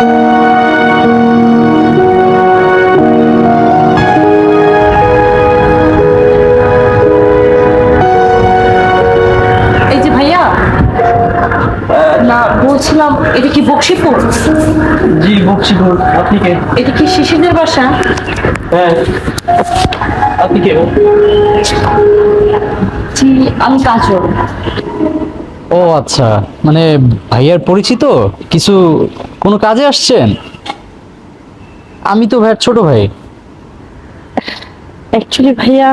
এই যে ভাইয়া না বলছিলাম এটা কি বক্সিপুর? জি বক্সিপুর। আপনি কে? এটা কি শিশিরদের বাসা? হ্যাঁ। আপনি কে? জি আমি কাজল। ও আচ্ছা। মানে ভাইয়ার পরিচিত? কিছু কোনো কাজে আসছেন? আমি তো ভাইয়ার ছোট ভাই। অ্যাকচুয়ালি ভাইয়া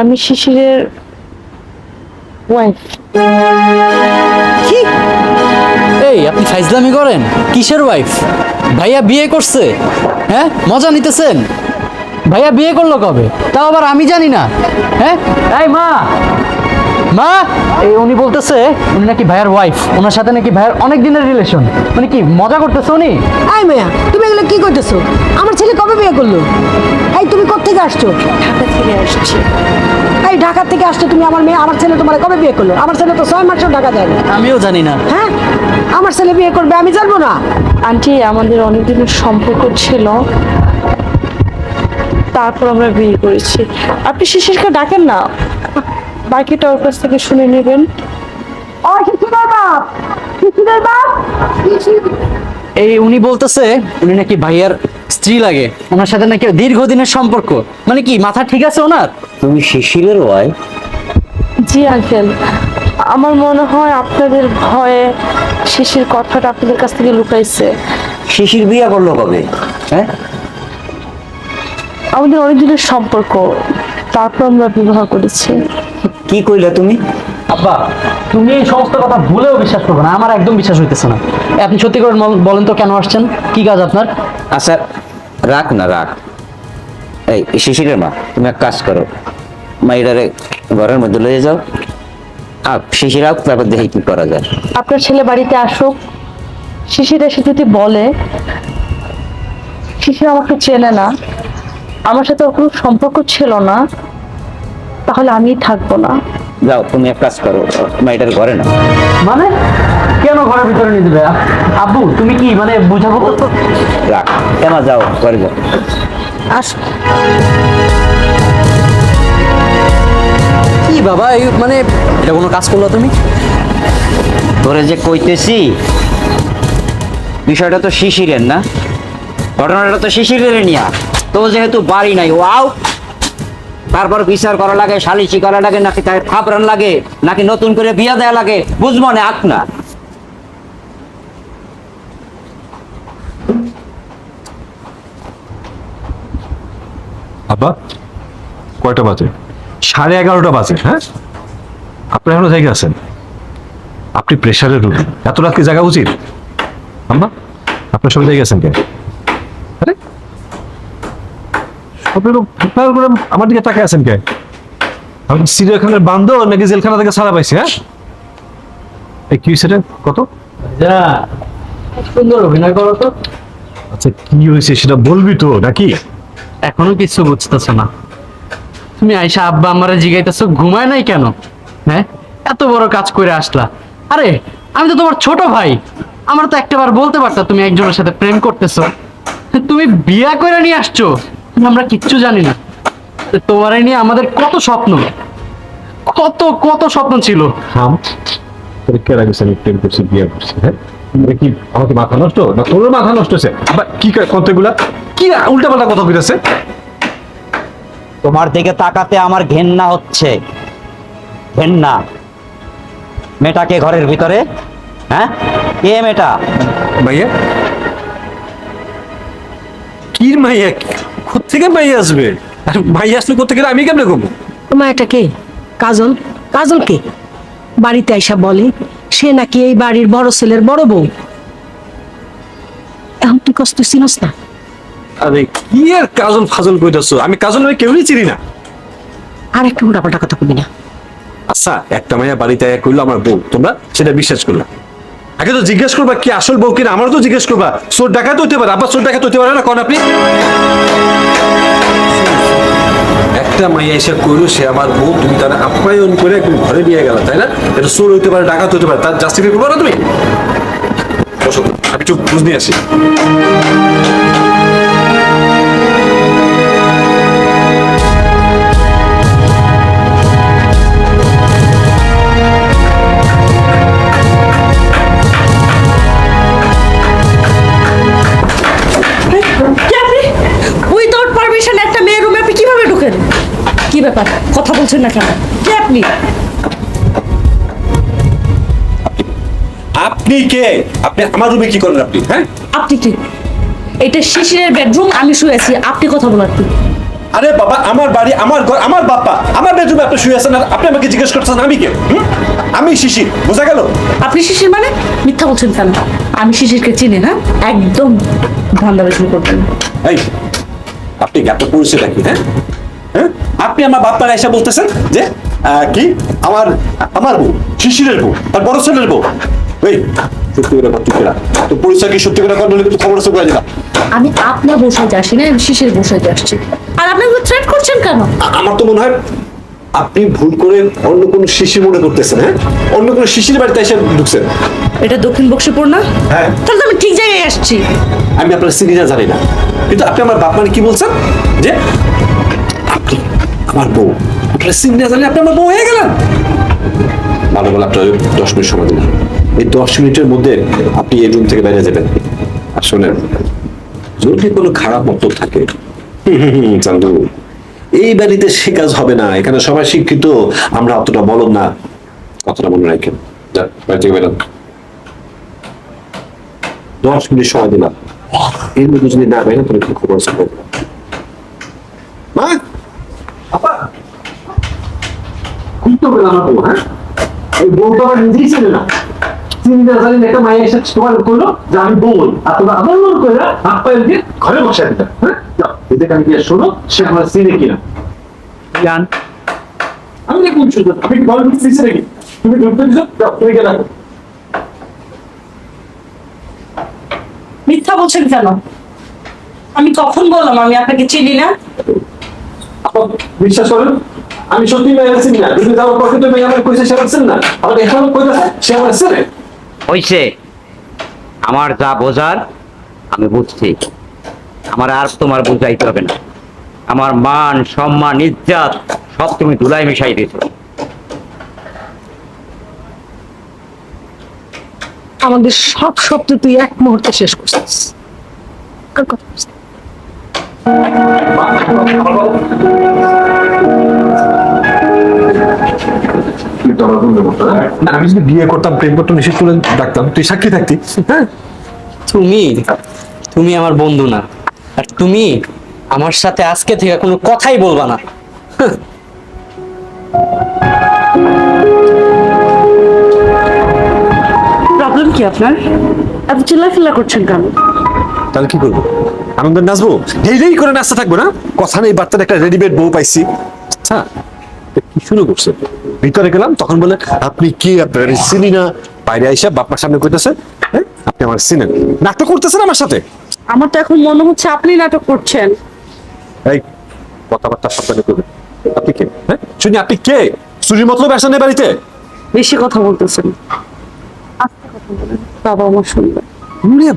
আমি শিশিরের ওয়াইফ কি? এই আপনি ফাইজলামি করেন? কিসের ওয়াইফ ভাইয়া বিয়ে করছে। হ্যাঁ? মজা নিতেছেন? ভাইয়া বিয়ে করল কবে? তাও আবার আমি জানি না। হ্যাঁ? এই মা! মা এই উনি বলতেছে উনি নাকি ভাইয়ার ওয়াইফ ওনার সাথে নাকি ভাইয়ার অনেক দিনের রিলেশন মানে কি মজা করতেছে উনি? আই মায়া তুমি এগুলো কি করতেছো? আমার ছেলে কবে বিয়ে করল? এই তুমি কোথেকে আসছো? ঢাকা থেকে আসছি। এই ঢাকা থেকে আসছো তুমি আমার মেয়ে আমার ছেলে তোমার কবে বিয়ে করল? আমার ছেলে তো ছয় মাসও ঢাকা যায়নি আমিও জানি না। হ্যাঁ? আমার ছেলে বিয়ে করবে আমি জানব না। আন্টি আমাদের অনেক দিনের সম্পর্ক ছিল। তারপর আমরা বিয়ে করেছি। আপনি শিশিরকে ডাকেন না। বাকিটা ওর কাছ থেকে শুনে নেবেন। এই উনি বলতেছে উনি নাকি ভাইয়ার স্ত্রী লাগে ওনার সাথে নাকি দীর্ঘদিনের সম্পর্ক। মানে কি মাথা ঠিক আছে ওনার? তুমি শিশিরের ওয়াই। জি আঙ্কেল আমার মনে হয় আপনাদের ভয়ে শিশির কথাটা আপনাদের কাছ থেকে লুকাইছে। শিশির বিয়ে করল কবে? হ্যাঁ? আমাদের অনেক দিনের সম্পর্ক তারপর আমরা বিবাহ করেছি। কি কইলা তুমি? আব্বা তুমি এই সমস্ত কথা ভুলেও বিশ্বাস করবে না আমার একদম বিশ্বাস হইতেছে না। আপনি সত্যি করে বলেন তো কেন আসছেন? কি কাজ আপনার? আচ্ছা রাখ না রাখ এই শিশিরের মা তুমি এক কাজ করো। মাইডারে ঘরের মধ্যে লয়ে যাও। আর শিশির তারপর দেখি কি করা যায়। আপনার ছেলে বাড়িতে আসুক শিশির এসে যদি বলে শিশির আমাকে চেনে না আমার সাথে ওর কোনো সম্পর্ক ছিল না তাহলে আমি থাকব না। যাও তুমি এক কাজ করো মাইডার ঘরে না মানে? কেন ঘরের ভিতরে নিয়ে দেবে আব্বু তুমি কি মানে বুঝাবো তো? রাখ কেন যাও ঘরে যাও। আস। কি বাবা এই মানে এটা কোনো কাজ করল তুমি? তোরে যে কইতেছি বিষয়টা তো শিশিরের না? ঘটনাটা তো শিশিরের নিয়া। তো যেহেতু বাড়ি নাই ওয়াও তারপর বিচার করা লাগে, সালিশি করা লাগে, নাকি তার থাপরান লাগে, নাকি নতুন করে বিয়া দেয়া লাগে বুঝব না আক না। আব্বা, কয়টা বাজে? সাড়ে এগারোটা বাজে হ্যাঁ? আপনি এখনও জায়গা আছেন? আপনি প্রেশারের রোগী। এত রাত কি জায়গা উচিত? আম্মা, আপনার সবাই জায়গা আছেন আরে সবাই লোক ফিটফার করে আমার দিকে আছেন কে? আমি সিরিয়াখানার বান্ধব নাকি জেলখানা থেকে সারা পাইছি হ্যাঁ? এই কি সেটা কত? যা সুন্দর অভিনয় করো তো। আচ্ছা কি হয়েছে সেটা বলবি তো নাকি? এখনও কিছু বুঝতেছো না। তুমি আইসা আব্বা আমারে জিগাইতেছো ঘুমায় নাই কেন? হ্যাঁ? এত বড় কাজ করে আসলা। আরে আমি তো তোমার ছোট ভাই। আমার তো একটাবার বলতে পারতা তুমি একজনের সাথে প্রেম করতেছো। তুমি বিয়া করে নিয়ে আসছো। আমরা কিচ্ছু জানি না। তোমার নিয়ে আমাদের কত স্বপ্ন? কত কত স্বপ্ন ছিল? থাম। তোর কে আমি প্রেম করছি বিয়ে করছি হ্যাঁ? কি আমাকে মাথা নষ্ট? না তোর মাথা নষ্ট হচ্ছে আবার কি কন্তেগুলা কি উল্টা কথা কইতাছে? তোমার দিকে তাকাতে আমার ঘেন্না হচ্ছে। ঘেন্না। মেয়েটাকে ঘরের ভিতরে হ্যাঁ? কে মেয়েটা? ভাইয়া কি মাইয়া? কোথেকে মাইয়া আসবে? আর মাইয়া আসলে কোথেকে আমি কেমনে কমবো তোমার এটা কে? কাজল? কাজল কে? বাড়িতে আইসা বলে সে নাকি এই বাড়ির বড় ছেলের বড় বউ। এখন তুই কষ্ট চিনস না। আরে কি আর কাজল ফাজল কইতাছো? আমি কাজল আমি কেউই চিনি না। আর একটু উল্টাপাল্টা কথা কবি না। আচ্ছা একটা মাইয়া বাড়িতে আয়া কইলো আমার বউ। তোমরা সেটা বিশ্বাস করলা। আগে তো জিজ্ঞেস করবা কি আসল বউ কিনা? আমারও তো জিজ্ঞেস করবা। সোর ডাকাত হইতে পারে আবার সোর ডাকাত হইতে পারে, না কোন আপনি? একটা মাইয়া এসে কইলো, সে আমার বউ, তুমি তারা আপ্যায়ন করে একদম ঘরে নিয়ে গেল, তাই না? এটা সোর হইতে পারে, ডাকাত হইতে পারে, তার জাস্টিফাই করব না তুমি? আমি একটু বুঝ নিয়ে আসি। না কেন? কে আপনি? আপনি কে? আপনি আমার রুমে কি করেন আপনি হ্যাঁ? আপনি কি? এটা শিশিরের বেডরুম আমি শুয়েছি। আপনি কথা বলার কি আরে বাবা আমার বাড়ি আমার ঘর আমার বাপ্পা আমার বেডরুমে আপনি শুয়ে আছেন আর আপনি আমাকে জিজ্ঞেস করছেন আমি কে? হুম? আমি শিশির বোঝা গেল? আপনি শিশির মানে? মিথ্যা বলছেন কেন? আমি শিশিরকে চিনি না একদম ধান্দা শুরু করবেন। এই আপনি পরিচয়টা কি হ্যাঁ হ্যাঁ? আপনি আমার বাপ্পার এসে বলতেছেন যে কি? আমার আমার বউ শিশিরের বউ আর বড় ছেলের বউ। এই সত্যি করে কর তুই তো পরিচয় কি সত্যি করে কর নইলে কিন্তু খবর সব দিলাম। আমি আপনার বসাইতে আসি না আমি শিশির বসাইতে আসছি। আর আপনি থ্রেট করছেন কেন? আমার তো মনে হয় আপনি ভুল করে অন্য কোনো শিশির মনে করতেছেন হ্যাঁ? অন্য কোনো শিশির বাড়িতে এসে ঢুকছেন। এটা দক্ষিণ বক্সিপুর না? হ্যাঁ। তাহলে তো আমি ঠিক জায়গায় আসছি। আমি আপনার সিনিটা জানি না। কিন্তু আপনি আমার বাপ মানে কি বলছেন? যে আমার বউ। আপনার সিনিটা জানি আপনি আমার বউ হয়ে গেলেন। ভালো বলে আপনার দশ মিনিট সময় দিন এই দশ মিনিটের মধ্যে আপনি এই রুম থেকে বাইরে যাবেন। আর শোনেন, যদি কোনো খারাপ মন্তব্য থাকে চান্দু, এই বাড়িতে সে কাজ হবে না। এখানে সবাই শিক্ষিত, আমরা অতটা বলদ না। কথাটা মনে রাখেন। যা বাড়ি থেকে বেরোন। দশ মিনিট সময় দিলাম। এর মধ্যে যদি না বেরো তাহলে কি খবর মা! আপা খুব তো পেলাম না হ্যাঁ? এই বউটা আমার নিজেই ছিল না। চিন্তা জানি একটা মায়ের এসে তোমার করল যে আমি বউ আর তোমরা আবার মন করে হাত ঘরে বসে দিতে হ্যাঁ? যাও এদিকে গিয়ে শোনো সে আমার সিনে কিনা। জান আমি দেখুন শুধু আমি কি ঢুকতে নাকি? তুমি ঢুকতে দিচ্ছ তুমি গিয়ে মিথ্যা বলছেন কেন? আমি কখন বললাম আমি আপনাকে চিনি না? বিশ্বাস করেন? আমি সত্যি মেয়ে আছি না। যদি যাওয়ার পর কিন্তু মেয়ে আমার কইছে সে আছেন না। আমার এখন কইতাছে সে আমার আছে হইছে। আমার যা বোঝার আমি বুঝছি। আমার আর তোমার বুঝাইতে হবে না। আমার মান সম্মান ইজ্জাত সব তুমি ধুলাই মিশাই দিছো আমাদের সব শব্দ তুই এক মুহূর্তে শেষ করছিস। কথা আমি যদি বিয়ে করতাম প্রেম করতাম নিশ্চয় তুলে ডাকতাম। তুই সাক্ষী থাকতি? হ্যাঁ? তুমি তুমি আমার বন্ধু না। আর তুমি আমার সাথে আজকে থেকে কোনো কথাই বলবা না। প্রবলেম কি আপনার? এত চিল্লাফিল্লা করছেন কেন? তাহলে কি করব? আনন্দ নাচবো? হেই হেই করে নাচতে থাকব না? কথা নেই বার্তার একটা রেডিমেড বউ পাইছি। আচ্ছা কি শুরু করছে? ভিতরে গেলাম তখন বলে আপনি কি আপনার চিনি না? বাইরে আইসা বাপ্পার সামনে কইতেছে হ্যাঁ আপনি আমার চিনেন নাটক করতেছেন আমার সাথে? আমার তো এখন মনে হচ্ছে আপনি নাটক করছেন। এই কথাবার্তা সাবধানে করবেন আপনি কে? হ্যাঁ? শুনি আপনি কে? চুরি মতলব আসেন বাড়িতে? বেশি কথা বলতেছেন। বাবা মা শুনবে।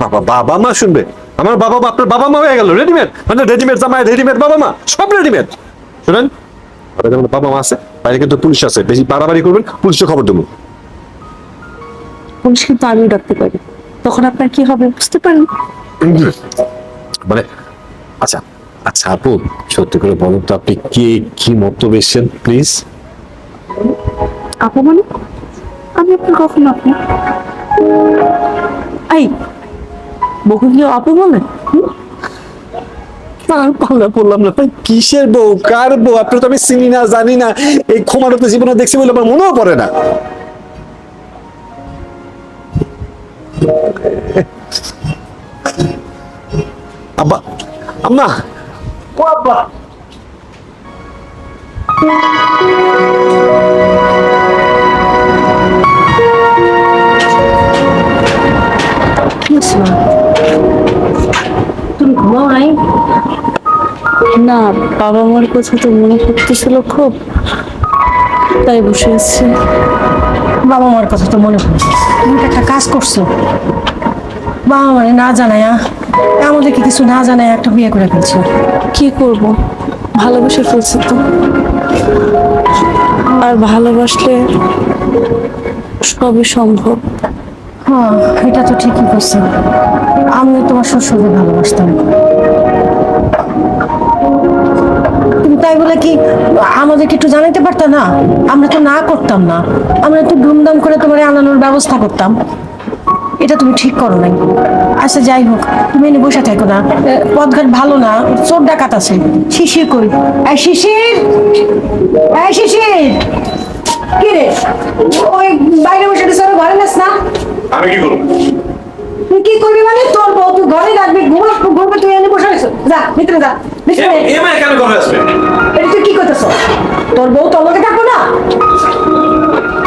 বাবা বাবা মা শুনবে। আমার বাবা মা আপনার বাবা মা হয়ে গেল রেডিমেড মানে রেডিমেড জামাই রেডিমেড বাবা মা সব রেডিমেড শুনেন আপনার যেমন বাবা মা আছে বাইরে কিন্তু পুলিশ আছে বেশি বাড়াবাড়ি করবেন পুলিশে খবর দেবো। পুলিশ কিন্তু আমিও ডাকতে পারি। তখন আপনার কি হবে বুঝতে পারেন? মানে আচ্ছা আচ্ছা আপু সত্যি করে বলুন তো আপনি কে কি মন্তব্য এসছেন প্লিজ আপু মানে? আমি আপনার কখন আপু এই বহু কি আপু বলে? আর পাল্লা পড়লাম না। ভাই কিসের বউ? কার বউ? আপনার তো আমি চিনি না জানি না। এই ক্ষমাটা তো জীবনে দেখছি বলে আমার মনেও পড়ে না। আব্বা আম্মা। ও আব্বা। কি তুমি ঘুমাও নাই না বাবা মার কথা তো মনে পড়তেছিল খুব তাই বসে আছি। বাবা মার কথা তো মনে পড়ে তুমি একটা কাজ করছ। বাবা মানে না জানায় আমাদেরকে কিছু না জানায় একটা বিয়ে করে ফেলছে। কি করব? ভালোবেসে ফেলছি তো। আর ভালোবাসলে সবই সম্ভব। হ্যাঁ এটা তো ঠিকই করছে আমিও তোমার শ্বশুরকে ভালোবাসতাম। তুমি তাই বলে কি, আমাদেরকে একটু জানাতে পারতা না? আমরা তো না করতাম না। আমরা একটু ধুমধাম করে তোমার আনানোর ব্যবস্থা করতাম। এটা তুমি ঠিক করো নাই। আচ্ছা যাই হোক, তুমি এনে বসে থাকো না। পথঘাট ভালো না, চোর ডাকাত আছে। শিশির কই শিশির! শিশির! কি রে? ওই বাইরে বসে ঘরে নাস না। আমি কি করব? তুই কি করবি মানে? তোর বউ তুই ঘরে রাখবি ঘুমাস ঘুরবে তুই এনে বসে রয়েছ যা ভিতরে যা ভিতরে কেন করে আসবে? এটা তুই কি করতেছ? তোর বউ তোর লগে থাকব না?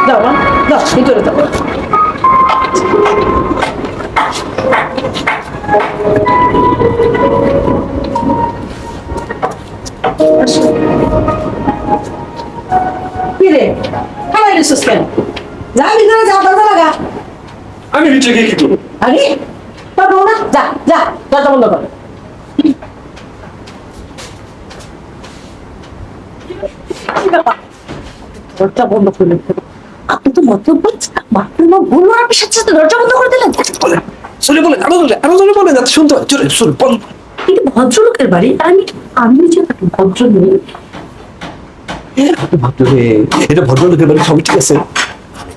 যাও না যাও ভিতরে যাও। কি রে? খালাই রেছিস কেন? যা ভিতরে যা দরজা লাগা। আমি নিচে গিয়ে কি করব? আরে তোর না? যা যা দরজা বন্ধ কর। দরজা বন্ধ করে আপনি তো মতলব বাথরুম ভুল আপনি সাথে সাথে দরজা বন্ধ করে দিলেন। চলে বলে আরও জোরে আরও জোরে বলে যাতে শুনতে জোরে শুন বল। কিন্তু ভদ্রলোকের বাড়ি আমি আমি যে একটা ভদ্র নেই এটা ভদ্রলোকের বাড়ি সবই ঠিক আছে।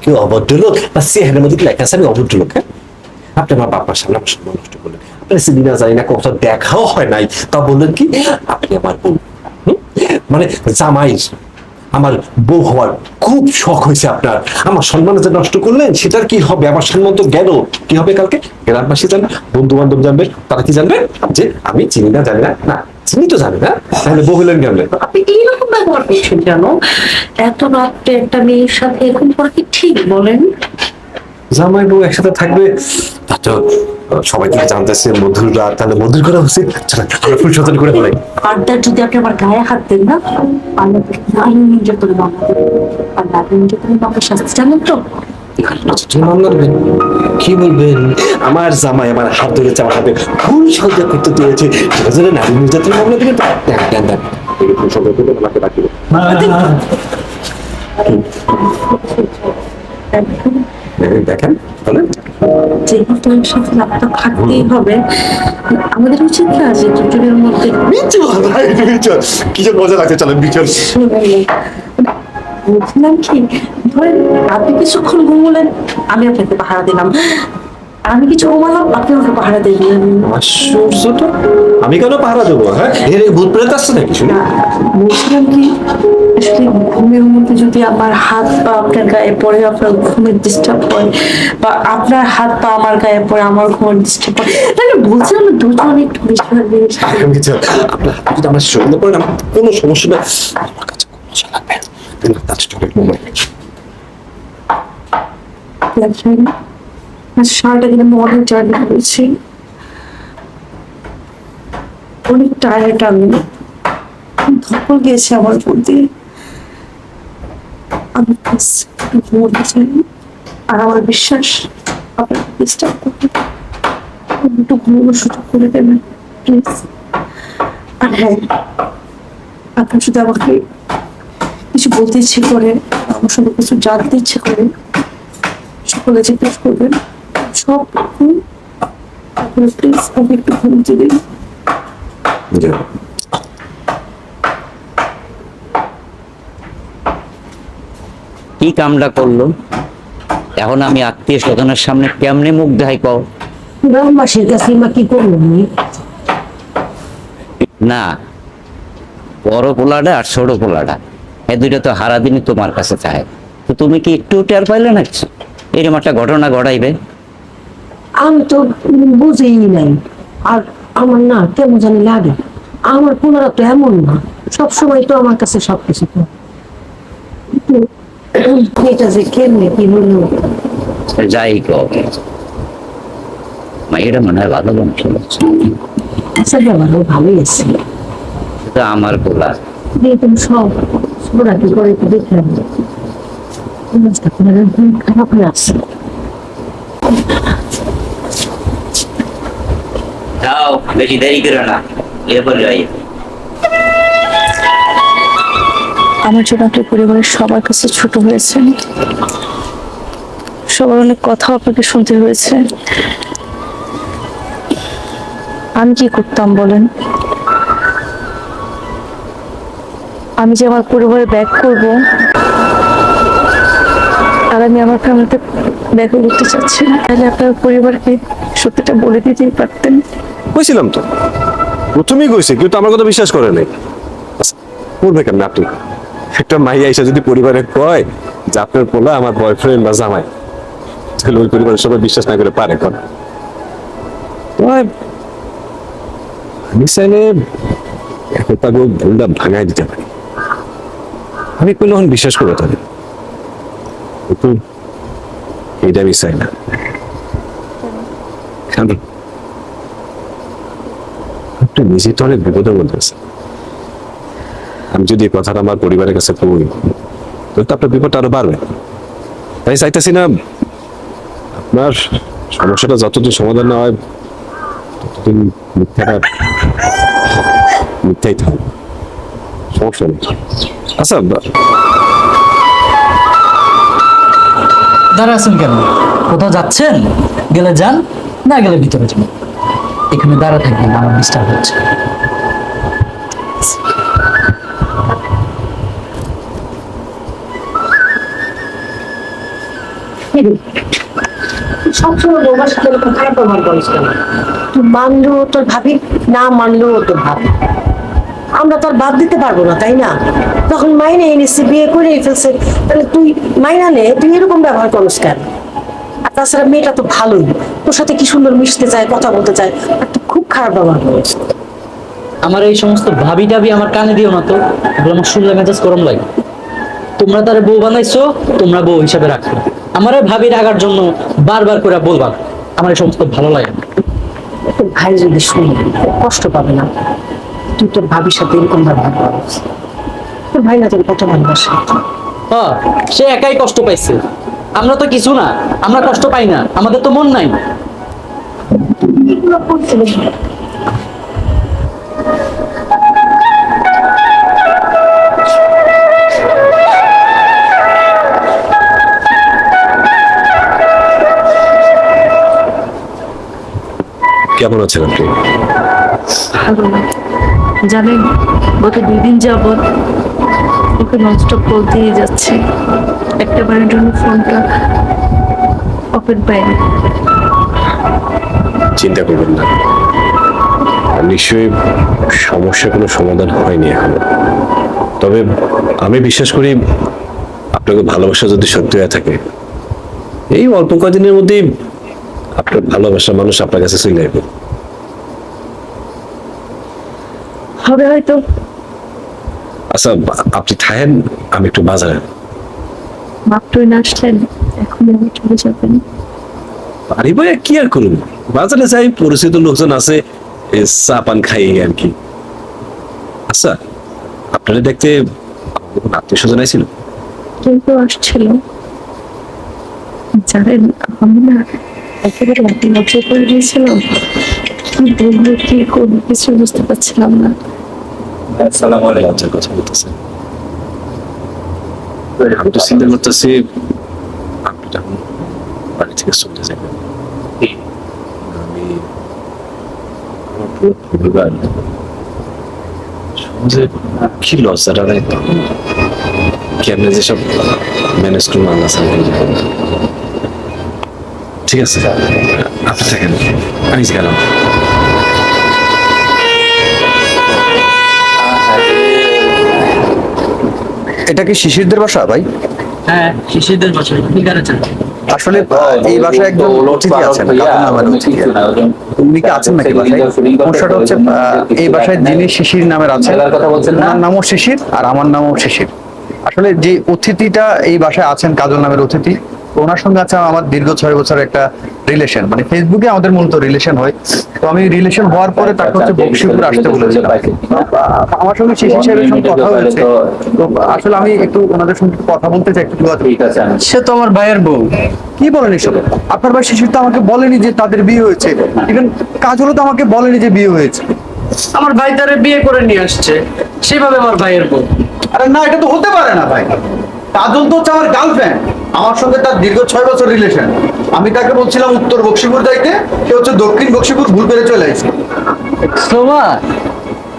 কেউ অভদ্রলোক বা চেহারার মধ্যে লেখা আছে? আমি অভদ্রলোক হ্যাঁ? আপনি আমার বাবার সামনে আমার সম্মান নষ্ট করলেন। আপনার চিনি না জানি না কোথাও দেখাও হয় নাই। তা বললেন কি, আপনি আমার বোন মানে জামাই, আমার বউ হওয়ার খুব শখ হয়েছে আপনার। আমার সম্মান যে নষ্ট করলেন, সেটার কি হবে? আমার সম্মান তো গেল। কি হবে কালকে? গ্রামবাসী জানবে বন্ধু বান্ধব জানবে, তারা কি জানবে? যে আমি চিনি না, জানি না। না চিনি তো জানি না তাহলে বউ হলেন কেমন? আপনি এইরকম ব্যবহার করছেন কেন? এত রাত্রে একটা মেয়ের সাথে এরকম করা কি ঠিক বলেন? জামাই বউ একসাথে থাকবে? তো সবাই জানতেছে মধুর রাত তাহলে মধুর করা উচিত? চলো আমরা ফুল সচেতন করে ফেলাই। ফার্দার যদি আপনি আমার গায়ে হাত দেন না আমি আপনাকে নারী নির্যাতন মামলা দেবো আর নারী নির্যাতনের মামলা শাস্তি জানেন তো? মামলা দেবেন কি বলবেন? আমার জামাই আমার হাত ধরেছে আমার হাতে ফুল সজ্জা করতে দিয়েছে। সেটা জন্য নারী নির্যাতন মামলা দেবেন সজ্জা করতে আমাকে ডাকিবে দেখেন বলেন। যেহেতু সাথে থাকতেই হবে আমাদের উচিত না যে দুজনের মধ্যে কি যে মজা লাগছে চলেন বিচল বলছিলাম কি ধরেন আপনি কিছুক্ষণ ঘুমলেন আমি আপনাকে পাহারা দিলাম। আমি কিছু ঘুমালাম আপনি আমাকে পাহারা দিলেন। আশ্চর্য তো। আমি কেন পাহারা দেবো হ্যাঁ? এর ভূত প্রেত আসছে নাকি শুনি? না বলছিলাম কি আসলে ঘুমের মধ্যে যদি আমার হাত পা আপনার গায়ে পড়ে আপনার ঘুমের ডিস্টার্ব হয় বা আপনার হাত পা আমার গায়ে পড়ে আমার ঘুমের ডিস্টার্ব হয় তাহলে বলছিলাম দুজন একটু বেশি কিছু আপনার হাতে যদি আমার শরীরে পড়ে আমার কোনো সমস্যা নেই। আমার কাছে কোনো মজা লাগবে না। দিন রাত করে না। সারাটা দিনে অনেক জার্নি করেছি। অনেক টায়ার্ড আমি। ধকল গিয়েছে আমার প্রতি আমি ঘুমোতে চাই। আর আমার বিশ্বাস আপনাকে ডিস্টার্ব আপনি একটু ঘুমানোর সুযোগ করে দেবেন প্লিজ আর হ্যাঁ আপনার যদি আমাকে কিছু বলতে ইচ্ছে করে আমার সঙ্গে কিছু জানতে ইচ্ছে করে সকলে জিজ্ঞেস করবেন। সব তারপরে প্লিজ আমাকে একটু ঘুম দিবেন জি। কি কামটা করল? এখন আমি আত্মীয় স্বজনের সামনে কেমনে মুখ দেখাই কও? গ্রামবাসীর কাছে মা কি করব আমি না বড় পোলাটা আর ছোট পোলাটা। এই দুইটা তো হারাদিনই তোমার কাছে চায়। তো তুমি কি একটু টের পাইলে না এরকম একটা ঘটনা ঘটাইবে? আমি তো বুঝেই নাই। আর আমার না কেমন জানি লাগে। আমার পুনরা তো এমন না। সবসময় তো আমার কাছে সবকিছু তো। এটা যে কেমনে কি হলো? যাই মাইয়েরা মনে হয় ভালো বংশ আচ্ছা ভালো ভালোই আছে। আমার এরকম সব ওরা কি করে দেখলাম করে খারাপ হয়ে আছে যাও বেশি দেরি করো না এরপর যাই আমার জন্য আপনি পরিবারের সবার কাছে ছোট হয়েছেন সবার অনেক কথা আপনাকে শুনতে হয়েছে। আমি কি করতাম বলেন? আমি যে আমার পরিবারে ব্যাক করব আমি আমার ফ্যামিলিতে ব্যাক করতে চাচ্ছি না। তাহলে আপনার পরিবারকে সত্যিটা বলে দিতেই পারতেন। কইছিলাম তো। প্রথমেই কইছি কিন্তু আমার কথা বিশ্বাস করে নাই। আচ্ছা, করবে কেন আপনি একটা মাইয়া এসে যদি পরিবারে কয় যে আপনার পোলা আমার বয়ফ্রেন্ড বা জামাই তাহলে ওই পরিবারের সবাই বিশ্বাস না করে পারে কোন? আমি চাইলে এখন তাকে ভুলটা ভাঙাই দিতে পারি। আমি কোনো বিশ্বাস করব কিন্তু এটা আমি চাই না আপনি নিজে তো অনেক বিপদের মধ্যে আছেন। আমি যদি এই কথাটা আমার পরিবারের কাছে কই তো আপনার বিপদটা আরও বাড়বে। তাই চাইতেছি না আপনার সমস্যাটা যতদিন সমাধান না হয়, ততদিন মিথ্যাটা মিথ্যাই থাকবে সমস্যা নেই। আচ্ছা দাঁড়া আছেন কেন? কোথাও যাচ্ছেন? গেলে যান, না গেলে ভিতরে যান। এখানে দাঁড়া থাকবেন, আমার ডিস্টার্ব হচ্ছে। তুই মানলেও তোর ভাবি, না মানলেও তোর ভাবি। আমরা তো আর বাদ দিতে পারব না তাই না? তখন মাইনে এনেছে বিয়ে করে ফেলছে। তাহলে তুই মাইনা নে তুই এরকম ব্যবহার করিস কেন? আর তাছাড়া মেয়েটা তো ভালোই। তোর সাথে কি সুন্দর মিশতে চায় কথা বলতে চায় আর তুই খুব খারাপ ব্যবহার করিস। আমার এই সমস্ত ভাবি টাবি আমার কানে দিও না তো। এগুলো আমার শুনলে মেজাজ গরম লাগে। তোমরা তার বউ বানাইছো তোমরা বউ হিসাবে রাখো আমার ভাবি রাখার জন্য বারবার করে বলবা আমার এই সমস্ত ভালো লাগে ভাই যদি শুনে কষ্ট পাবে না। তুই তোর ভাবির সাথে এরকম ব্যবহার করিস। তোর ভাই না তোর কত ভালোবাসে। হ্যাঁ সে একাই কষ্ট পাইছে। আমরা তো কিছু না আমরা কষ্ট পাই না আমাদের তো মন নাই। কেমন আছেন আপনি? জানেন, গত দুই দিন যাবৎ ওকে ননস্টপ কল দিয়ে যাচ্ছে। একটা বারের জন্য ফোনটা ওপেন পাইনি চিন্তা করবেন না। নিশ্চয়ই সমস্যা কোনো সমাধান হয়নি এখনও। তবে আমি বিশ্বাস করি আপনাকে ভালোবাসা যদি সত্যি হয়ে থাকে, এই অল্প কদিনের মধ্যেই আপনার ভালোবাসা মানুষ আপনার কাছে চলে যাবে হবে হয়তো। আচ্ছা আপনি থাকেন আমি একটু বাজারে। মাত্র না আসলেন এখন আমি চলে যাবেন। বাড়ি বয়ে কি আর করুন? বাজারে যাই পরিচিত লোকজন আছে চা পান খাই আর কি। আচ্ছা আপনারা দেখতে আত্মীয় স্বজন ছিল কিন্তু আসছিল। জানেন আমি না একেবারে রাতে লজ্জা করে দিয়েছিলাম। কি বলব কি করব কিছু বুঝতে পারছিলাম না। লজ্জার কথা বলতেছে। আমি তো চিন্তা করতেছি আপনি যখন বাড়ি থেকে চলে যাবেন আমি আমার পুরো পরিবার সমাজে কি লজ্জাটা দেয় কেমনে যেসব ম্যানেজ করুন আল্লাহ ঠিক আছে? আপনি থাকেন। আমি গেলাম। এটা কি শিশিরদের বাসা ভাই? হ্যাঁ ঠিক আছে আসলে এই বাসায় একজন অতিথি আছেন কাকুর নামের অতিথি। উনি কি আছেন নাকি বাসায়? সমস্যাটা হচ্ছে এই বাসায় যিনি শিশির নামের আছেন ওনার নামও শিশির আর আমার নামও শিশির। আসলে যে অতিথিটা এই বাসায় আছেন কাজল নামের অতিথি ওনার সঙ্গে আছে আমার দীর্ঘ ছয় বছরের একটা রিলেশন মানে ফেসবুকে আমাদের মূলত রিলেশন হয়। তো আমি রিলেশন হওয়ার পরে তাকে হচ্ছে বক্সিপুর আসতে বলেছিলাম। আমার সঙ্গে শিশি সাহেবের সঙ্গে কথা হয়েছে। তো আসলে আমি একটু ওনাদের সঙ্গে কথা বলতে চাই একটু সে তো আমার ভাইয়ের বউ। কি বলেন এসব? আপনার ভাই শিশির তো আমাকে বলেনি যে তাদের বিয়ে হয়েছে। ইভেন কাজলও তো আমাকে বলেনি যে বিয়ে হয়েছে। আমার ভাই তারে বিয়ে করে নিয়ে আসছে। সেভাবে আমার ভাইয়ের বউ। আরে না এটা তো হতে পারে না ভাই। কাজল তো হচ্ছে আমার গার্লফ্রেন্ড আমার সঙ্গে তার দীর্ঘ ছয় বছর রিলেশন আমি তাকে বলছিলাম উত্তর বক্সিপুর যাইতে, সে হচ্ছে দক্ষিণ বক্সিপুর ভুল করে চলে আসছে সোমা,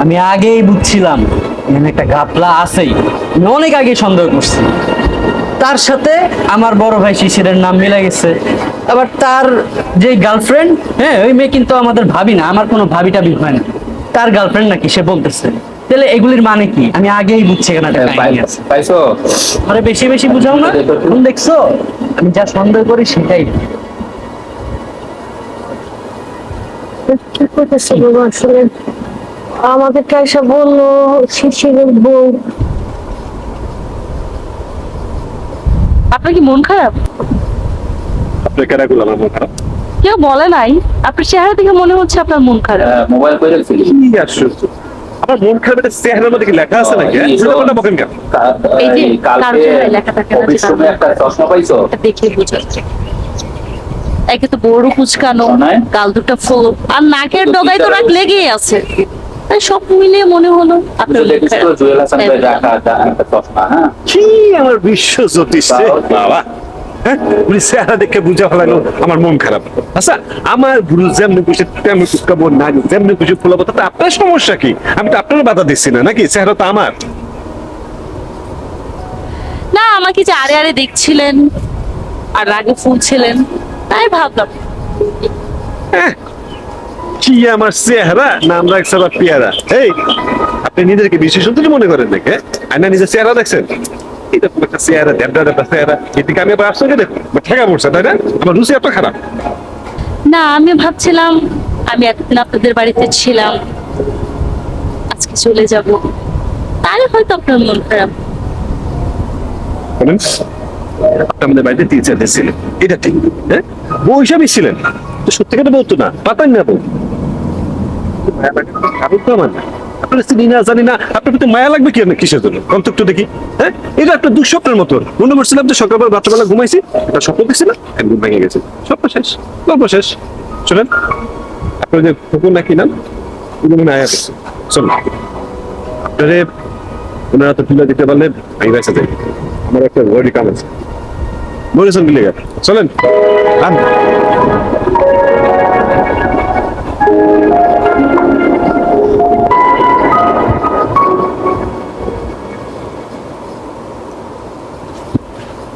আমি আগেই বুঝছিলাম, এখানে একটা গাপলা আছেই। অনেক আগে সন্দেহ করছি। তার সাথে আমার বড় ভাই শিশিরের নাম মিলে গেছে। আবার তার যে গার্লফ্রেন্ড হ্যাঁ ওই মেয়ে কিন্তু আমাদের ভাবি না, আমার কোনো ভাবি টাবি হয় না। তার গার্লফ্রেন্ড নাকি, সে বলতেছে। তাহলে এগুলির মানে কি? আমি আগেই বুঝছি আছে। পাইছো। আরে বেশি বেশি বুঝাও না। তুমি দেখছ? আমি যা সন্দেহ করি সেটাই। কি করতেছে বাবা আসলে? আমাদেরকে এসে বলল শিশিরের বউ। আপনার কি মন খারাপ? আপনার কেনাগুলো আমার মন খারাপ? কেউ বলে নাই। আপনার চেহারা দেখে মনে হচ্ছে আপনার মন খারাপ। মোবাইল করে রাখছিলি কি আশ্চর্য। আমার মন খারাপ এটা চেহারার মধ্যে কি লেখা আছে নাকি? হ্যাঁ? উল্টা বকেন কেন? এই যে, কালকে লেখা থাকে না যে অফিস রুমে কার- একটা চশমা পাইছো? দেখে বোঝা। একে তো বড় কুচকানো নয়? গাল দুটো ফুল। আর নাকের ডগায় তো রাখ লেগেই আছে। তাই সব মিলিয়ে মনে হলো। আপনার। রাখা একটা একটা চশমা হ্যাঁ? কি আমার বিশ্ব জ্যোতিষ বাবা। হ্যাঁ উনি চেহারা দেখে বুঝা ফেলালো আমার মন খারাপ। আচ্ছা আমার গুরু যেমনি খুশি তেমনি না যেমনি খুশি ফুলাবো তাতে আপনার সমস্যা কি? আমি তো আপনার বাধা দিচ্ছি না নাকি? চেহারা তো আমার। না আমাকে যে আরে আরে দেখছিলেন আর রাগে ফুলছিলেন তাই ভাবলাম। হ্যাঁ, কি আমার চেহারা? নাম রাখছে আবার পেয়ারা। এই আপনি নিজেকে বিশেষ মনে করেন নাকি? হ্যাঁ? আর না নিজের চেহারা দেখছেন? ভাবছিলাম, আমি এতদিন আপনাদের বাড়িতে বাড়িতে তিন চার ছিলেন। এটা ঠিক হ্যাঁ? বউ ছিলেন। তো সত্যিকারে বলতো না পাতান না বউ। আমার না। আপনার না, জানি না, আপনার প্রতি মায়া লাগবে কি না কিসের জন্য? কন্তক দেখি। হ্যাঁ? এটা একটা দুঃস্বপ্নের মতো। মনে করছিলাম যে সকালবেলা, রাত্রেবেলা ঘুমাইছি? একটা স্বপ্ন দেখছি না? একদিন ভেঙে গেছে। স্বপ্ন শেষ গল্প শেষ। শোনেন, আপনার যে কুকুর নাকি নাম? ওগুলো মনে আয়া চলুন। আপনারে ওনারা তো তুলে দিতে পারলে আমি বেঁচে যাই আমার একটা ওয়ার্ডি কাম আছে। বলেছেন বিলে গেল চলেন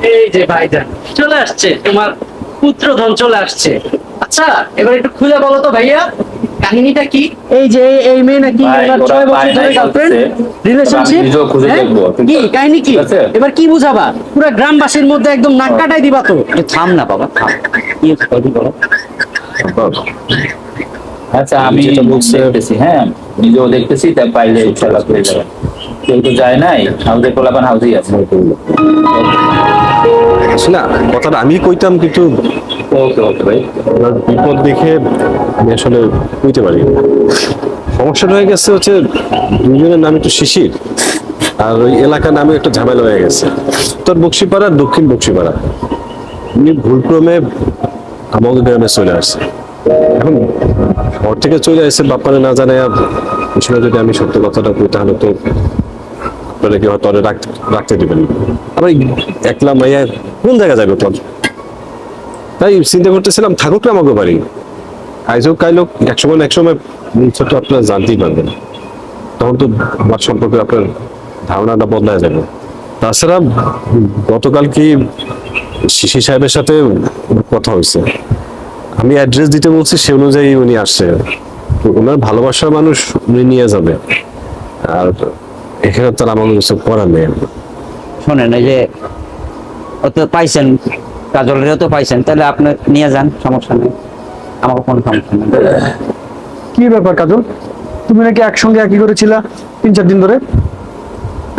এই যে ভাইজান চলে আসছে তোমার পুত্রধন চলে আসছে। আচ্ছা এবার একটু খুলে বলো তো ভাইয়া কাহিনীটা কি? এই যে এই- মেয়ে নাকি ছয় বছর ধরে গার্লফ্রেন্ড রিলেশনশিপ দেখব, কিন্তু- কি কাহিনী কি? এবার কি বুঝাবা? পুরো গ্রামবাসীর মধ্যে একদম নাক কাটাই দিবা তো। থাম না বাবা থাম। কি বলো। আচ্ছা আমি যেটা বলছি দেখতেছি হ্যাঁ নিজেও দেখতেছি তাই পাইলে ইনশাল্লাহ করে যাবে। কেউ তো যায় নাই হাউজে পোলাপান হাউজেই আছে। না কথাটা আমি কইতাম কিন্তু ওকে ওকে ভাই। বিপদ দেখে আমি আসলে কইতে পারি সমস্যাটা হয়ে গেছে হচ্ছে দুজনের নাম একটু শিশির আর ওই এলাকার নামে একটা ঝামেলা হয়ে গেছে। উত্তর বক্সিপাড়া দক্ষিণ বক্সিপাড়া। উনি ভুলক্রমে আমাদের গ্রামে চলে আসছে। এখন ঘর থেকে চলে আসছে বাপ্পারে না জানে পিছনে যদি আমি সত্য কথাটা কই, তাহলে তো আপনারা কি হয়তো রাখতে রাখতে দিবেন। আবার একলা মাইয়া কোন জায়গা যাবে তোর? তাই চিন্তা করতেছিলাম, থাকুক না আমাকে বাড়ি। আইজও কাইলো এক সময় না এক সময় তো আপনারা জানতেই পারবেন। তখন তো আমার সম্পর্কে আপনার ধারণাটা বদলায় যাবে। তাছাড়া গতকাল কি শিশি সাহেবের সাথে কথা হয়েছে? আমি অ্যাড্রেস দিতে বলছি সে অনুযায়ী উনি আসছে। তো ওনার ভালোবাসার মানুষ উনি নিয়ে যাবে। আর এখানে তার আমার কিছু করার নেই। শোনেন এই যে অত পাইছেন কাজলেরও তো পাইছেন তাহলে আপনি নিয়ে যান সমস্যা নেই। আমার কোনো সমস্যা নেই। কি ব্যাপার কাজল? তুমি নাকি একসঙ্গে একই করেছিলা তিন চার দিন ধরে?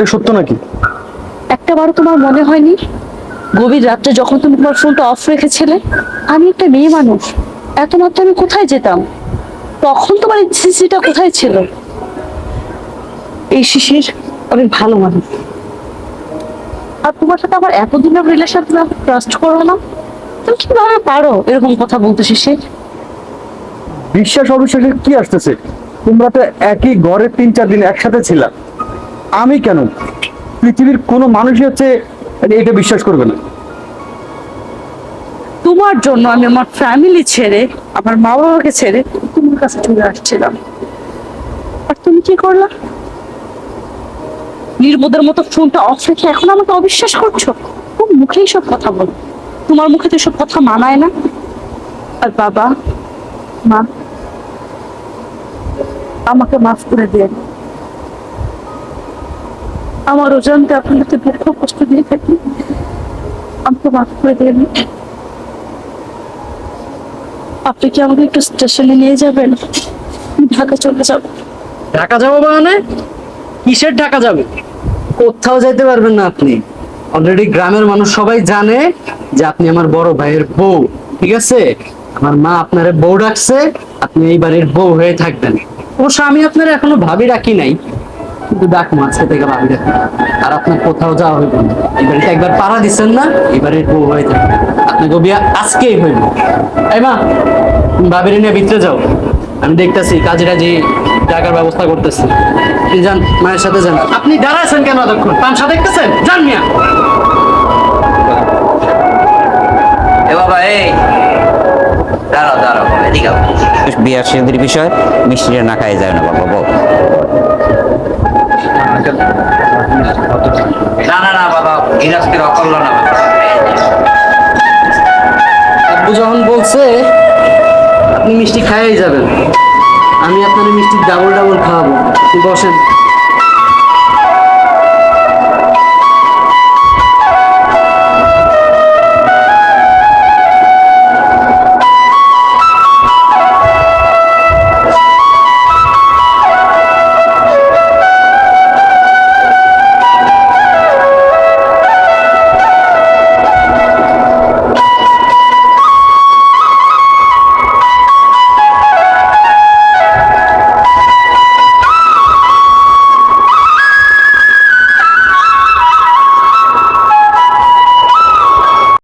এ সত্য নাকি? একটা বারো তোমার মনে হয়নি? গভীর রাত্রে যখন তুমি তোমার ফোনটা অফ রেখেছিলে? আমি একটা মেয়ে মানুষ। এত রাত্রে আমি কোথায় যেতাম? তখন তোমার এই সিসিটা কোথায় ছিল? এই শিশির অনেক ভালো মানুষ। আর তোমার সাথে আমার এতদিনের রিলেশন তুমি ট্রাস্ট করো না? তুমি কীভাবে পারো এরকম কথা বলতে শিশির? বিশ্বাস অবিশ্বাসে কি আসতেছে? তোমরা তো একই ঘরে তিন চার দিন একসাথে ছিলা। আমি কেন? পৃথিবীর কোনো মানুষই হচ্ছে এটা বিশ্বাস করবে না। তোমার জন্য আমি আমার ফ্যামিলি ছেড়ে, আমার মা বাবাকে ছেড়ে তোমার কাছে চলে আসছিলাম। আর তুমি কি করলা? নির্বোধের মতো ফোনটা অফ রেখে এখন আমাকে অবিশ্বাস করছ? কোন মুখেই সব কথা বল। তোমার মুখে তো সব কথা মানায় না। আর বাবা, মা, আমাকে মাফ করে দেন আমার ওজনটা আপনাকে দুঃখ কষ্ট দিয়ে থাকি। আমাকে মাফ করে দেন। আপনি কি আমাকে একটু স্টেশনে নিয়ে যাবেন? ঢাকা চলে যাব। ঢাকা যাব মানে? কিসের ঢাকা যাবে? কোথাও যাইতে পারবেন না আপনি। অলরেডি গ্রামের মানুষ সবাই জানে যে আপনি আমার বড় ভাইয়ের বউ, ঠিক আছে? আমার মা আপনার বউ ডাকছে, আপনি এই বাড়ির বউ হয়ে থাকবেন। অবশ্য আমি আপনার এখনও ভাবি রাখি নাই। কিন্তু ডাক থেকে ভাবি আর আপনার কোথাও যাওয়া হইব না। এই বাড়িতে একবার পাড়া দিচ্ছেন না এই বাড়ির বউ হয়ে আপনাকে বিয়া আজকেই হইব। এই মা ভাবির নিয়ে ভিতরে যাও। আমি দেখতেছি কাজে কাজে টাকার ব্যবস্থা করতেছি। আপনি যান মায়ের সাথে যান। আপনি কেন এতক্ষণ? দেখতেছেন? যান মিয়া। এ বাবা এই। দাঁড়াও দাঁড়াও এদিকে। বিয়ার সিঁদুর বিষয় মিষ্টিটা না খাই যায় না বাবা বল না না না, বাবা অকল্য না। আব্বু যখন বলছে, আপনি মিষ্টি খাইয়াই যাবেন, আমি আপনার মিষ্টি ডাবল ডাবল খাওয়াবো বসেন।